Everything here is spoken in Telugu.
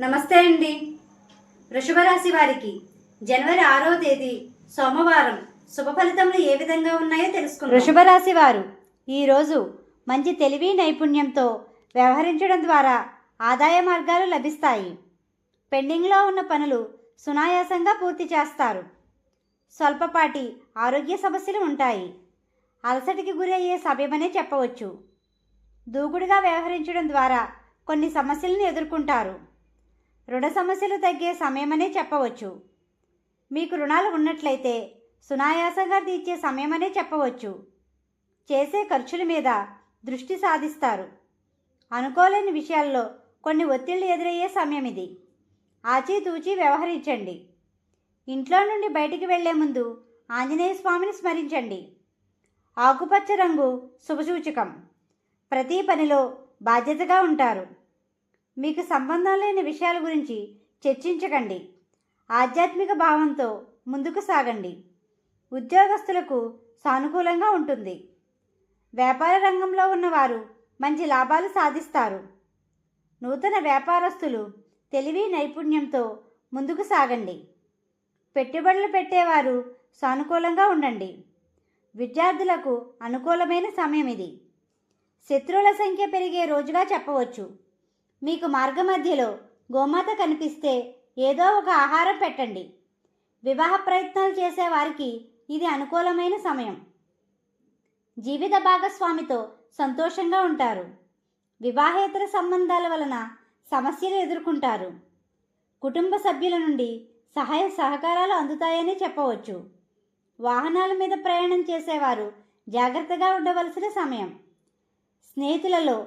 నమస్తే అండి. వృషభ రాశి వారికి జనవరి ఆరవ తేదీ సోమవారం శుభ ఫలితములు ఏ విధంగా ఉన్నాయో తెలుసుకుందాం. వృషభ రాశి వారు ఈరోజు మంచి తెలివి నైపుణ్యంతో వ్యవహరించడం ద్వారా ఆదాయ మార్గాలు లభిస్తాయి. పెండింగ్లో ఉన్న పనులు సునాయాసంగా పూర్తి చేస్తారు. స్వల్పపాటి ఆరోగ్య సమస్యలు ఉంటాయి. అలసటికి గురి అయ్యే సమయమనే చెప్పవచ్చు. దూకుడుగా వ్యవహరించడం ద్వారా కొన్ని సమస్యలను ఎదుర్కొంటారు. రుణ సమస్యలు తగ్గే సమయమనే చెప్పవచ్చు. మీకు రుణాలు ఉన్నట్లయితే సునాయాసంగా తీర్చే సమయమనే చెప్పవచ్చు. చేసే ఖర్చుల మీద దృష్టి సాధిస్తారు. అనుకోలేని విషయాల్లో కొన్ని ఒత్తిళ్ళు ఎదురయ్యే సమయం ఇది. ఆచితూచి వ్యవహరించండి. ఇంట్లో నుండి బయటికి వెళ్ళే ముందు ఆంజనేయ స్వామిని స్మరించండి. ఆకుపచ్చ రంగు శుభసూచకం. ప్రతి పనిలో బాధ్యతగా ఉంటారు. మీకు సంబంధం లేని విషయాల గురించి చర్చించకండి. ఆధ్యాత్మిక భావంతో ముందుకు సాగండి. ఉద్యోగస్తులకు సానుకూలంగా ఉంటుంది. వ్యాపార రంగంలో ఉన్నవారు మంచి లాభాలు సాధిస్తారు. నూతన వ్యాపారస్తులు తెలివి నైపుణ్యంతో ముందుకు సాగండి. పెట్టుబడులు పెట్టేవారు సానుకూలంగా ఉండండి. విద్యార్థులకు అనుకూలమైన సమయం ఇది. శత్రువుల సంఖ్య పెరిగే రోజుగా చెప్పవచ్చు. మీకు మార్గమధ్యలో గోమాత కనిపిస్తే ఏదో ఒక ఆహారం పెట్టండి. వివాహ ప్రయత్నాలు చేసేవారికి ఇది అనుకూలమైన సమయం. జీవిత భాగస్వామితో సంతోషంగా ఉంటారు. వివాహేతర సంబంధాల వలన సమస్యలు ఎదుర్కొంటారు. కుటుంబ సభ్యుల నుండి సహాయ సహకారాలు అందుతాయని చెప్పవచ్చు. వాహనాల మీద ప్రయాణం చేసేవారు జాగ్రత్తగా ఉండవలసిన సమయం. స్నేహితులలో